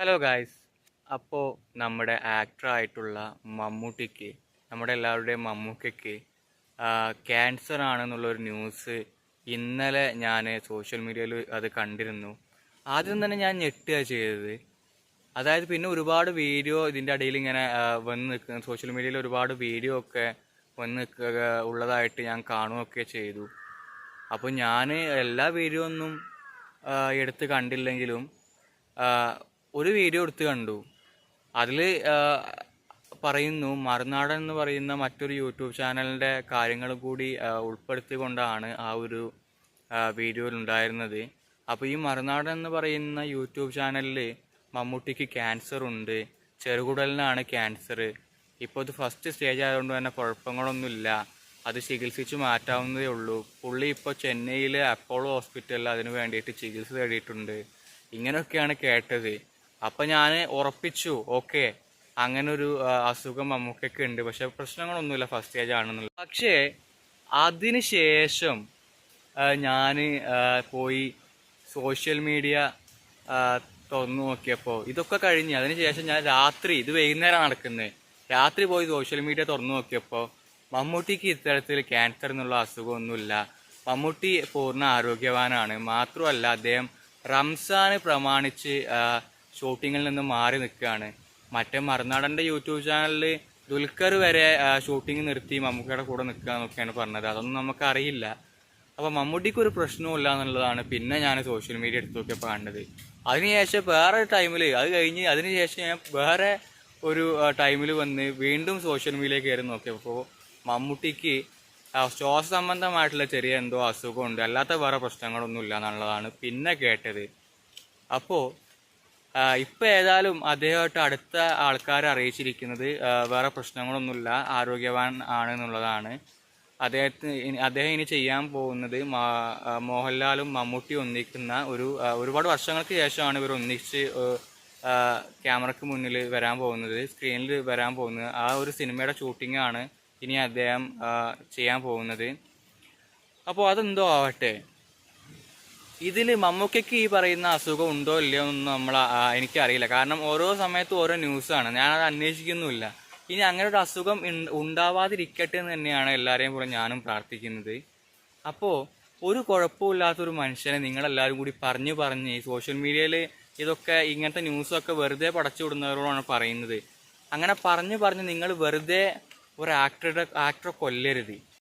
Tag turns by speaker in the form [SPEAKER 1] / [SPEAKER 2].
[SPEAKER 1] Hello guys അപ്പോൾ നമ്മുടെ ആക്ടറായിട്ടുള്ള മമ്മൂട്ടിക്ക് നമ്മുടെ എല്ലാവരുടെയും മമ്മൂക്കയ്ക്ക് ക്യാൻസർ ആണെന്നുള്ളൊരു ന്യൂസ് ഇന്നലെ ഞാൻ സോഷ്യൽ മീഡിയയിൽ അത് കണ്ടിരുന്നു. ആദ്യം തന്നെ ഞാൻ ഞെട്ടുക ചെയ്തത്. അതായത് പിന്നെ ഒരുപാട് വീഡിയോ ഇതിന്റെ ഇടയിൽ ഇങ്ങനെ വന്ന് നിൽക്കുന്ന സോഷ്യൽ മീഡിയയിൽ ഒരുപാട് വീഡിയോ ഒക്കെ വന്ന് നിൽക്കുക ഉള്ളതായിട്ട് ഞാൻ കാണുകയൊക്കെ ചെയ്തു. അപ്പോൾ ഞാൻ എല്ലാ വീഡിയോ ഒന്നും എടുത്ത് കണ്ടില്ലെങ്കിലും ഒരു വീഡിയോ എടുത്ത് കണ്ടു. അതിൽ പറയുന്നു മറുനാടൻ എന്ന് പറയുന്ന മറ്റൊരു യൂട്യൂബ് ചാനലിന്റെ കാര്യങ്ങൾ കൂടി ഉൾപ്പെടുത്തിക്കൊണ്ടാണ് ആ ഒരു വീഡിയോയിൽ ഉണ്ടായിരുന്നത്. അപ്പോൾ ഈ മറുനാടൻ എന്ന് പറയുന്ന യൂട്യൂബ് ചാനലിൽ മമ്മൂട്ടിക്ക് ക്യാൻസർ ഉണ്ട് ചെറുകുടലിനാണ് ക്യാൻസർ ഇപ്പോൾ ഇത് ഫസ്റ്റ് സ്റ്റേജ് ആയതുകൊണ്ട് തന്നെ കുഴപ്പങ്ങളൊന്നുമില്ല. അത് ചികിത്സിച്ച് മാറ്റാവുന്നതേ ഉള്ളൂ. പുള്ളി ഇപ്പോൾ ചെന്നൈയിലെ അപ്പോളോ ഹോസ്പിറ്റലിൽ അതിന് വേണ്ടിയിട്ട് ചികിത്സ തേടിയിട്ടുണ്ട്. ഇങ്ങനെയൊക്കെയാണ് കേട്ടത്. അപ്പം ഞാൻ ഉറപ്പിച്ചു ഓക്കെ അങ്ങനെ ഒരു അസുഖം നമുക്കൊക്കെ ഉണ്ട്. പക്ഷെ പ്രശ്നങ്ങളൊന്നുമില്ല ഫസ്റ്റ് സ്റ്റേജ് ആണെന്നുള്ളത്. പക്ഷേ അതിന് ശേഷം ഞാൻ പോയി സോഷ്യൽ മീഡിയ തുറന്നു നോക്കിയപ്പോൾ ഇതൊക്കെ കഴിഞ്ഞ് അതിന് ശേഷം ഞാൻ രാത്രി ഇത് വൈകുന്നേരം നടക്കുന്നത് രാത്രി പോയി സോഷ്യൽ മീഡിയ തുറന്നു നോക്കിയപ്പോൾ മമ്മൂട്ടിക്ക് ഇത്തരത്തിൽ ക്യാൻസർ എന്നുള്ള അസുഖമൊന്നുമില്ല. മമ്മൂട്ടി പൂർണ ആരോഗ്യവാനാണ്. മാത്രമല്ല അദ്ദേഹം റംസാന് പ്രമാണിച്ച് ഷൂട്ടിങ്ങിൽ നിന്ന് മാറി നിൽക്കുകയാണ്. മറ്റേ മറുനാടന്റെ യൂട്യൂബ് ചാനലിൽ ദുൽഖർ വരെ ഷൂട്ടിംഗ് നിർത്തി മമ്മൂക്കയുടെ കൂടെ നിൽക്കുക എന്നൊക്കെയാണ് പറഞ്ഞത്. അതൊന്നും നമുക്കറിയില്ല. അപ്പോൾ മമ്മൂട്ടിക്ക് ഒരു പ്രശ്നവുമില്ല എന്നുള്ളതാണ് പിന്നെ ഞാൻ സോഷ്യൽ മീഡിയ എടുത്തു നോക്കിയപ്പോൾ കണ്ടത്. അതിനുശേഷം വേറെ ടൈമിൽ അത് കഴിഞ്ഞ് അതിനുശേഷം ഞാൻ വേറെ ഒരു ടൈമിൽ വന്ന് വീണ്ടും സോഷ്യൽ മീഡിയ കയറി നോക്കിയപ്പോൾ മമ്മൂട്ടിക്ക് ശ്വാസ സംബന്ധമായിട്ടുള്ള ചെറിയ എന്തോ അസുഖമുണ്ട്. അല്ലാത്ത വേറെ പ്രശ്നങ്ങളൊന്നുമില്ല എന്നുള്ളതാണ് പിന്നെ കേട്ടത്. അപ്പോൾ ഇപ്പം ഏതായാലും അദ്ദേഹമായിട്ട് അടുത്ത ആൾക്കാരെ അറിയിച്ചിരിക്കുന്നത് വേറെ പ്രശ്നങ്ങളൊന്നുമില്ല ആരോഗ്യവാൻ ആണ് എന്നുള്ളതാണ് അദ്ദേഹത്തിന് അദ്ദേഹം ഇനി ചെയ്യാൻ പോകുന്നത് മോഹൻലാലും മമ്മൂട്ടി ഒന്നിക്കുന്ന ഒരു ഒരുപാട് വർഷങ്ങൾക്ക് ശേഷമാണ് ഇവർ ഒന്നിച്ച് ക്യാമറയ്ക്ക് മുന്നിൽ വരാൻ പോകുന്നത് സ്ക്രീനിൽ വരാൻ പോകുന്നത്. ആ ഒരു സിനിമയുടെ ഷൂട്ടിംഗ് ആണ് ഇനി അദ്ദേഹം ചെയ്യാൻ പോകുന്നത്. അപ്പോൾ അതെന്തോ ആവട്ടെ? ഇതിൽ മമ്മൂക്കയ്ക്ക് ഈ പറയുന്ന അസുഖം ഉണ്ടോ ഇല്ലയോ എന്നൊന്നും നമ്മൾ എനിക്കറിയില്ല. കാരണം ഓരോ സമയത്തും ഓരോ ന്യൂസാണ് ഞാനത് അന്വേഷിക്കുന്നുമില്ല. ഇനി അങ്ങനെ ഒരു അസുഖം ഉണ്ടാവാതിരിക്കട്ടെ എന്ന് തന്നെയാണ് എല്ലാവരെയും പോലെ ഞാനും പ്രാർത്ഥിക്കുന്നത്. അപ്പോൾ ഒരു കുഴപ്പമില്ലാത്തൊരു മനുഷ്യനെ നിങ്ങളെല്ലാവരും കൂടി പറഞ്ഞു പറഞ്ഞ് സോഷ്യൽ മീഡിയയിൽ ഇതൊക്കെ ഇങ്ങനത്തെ ന്യൂസൊക്കെ വെറുതെ പടച്ചു വിടുന്നവരോടാണ് പറയുന്നത്. അങ്ങനെ പറഞ്ഞു പറഞ്ഞ് നിങ്ങൾ വെറുതെ ഒരു ആക്ടറുടെ ആക്ടറെ കൊല്ലരുത്.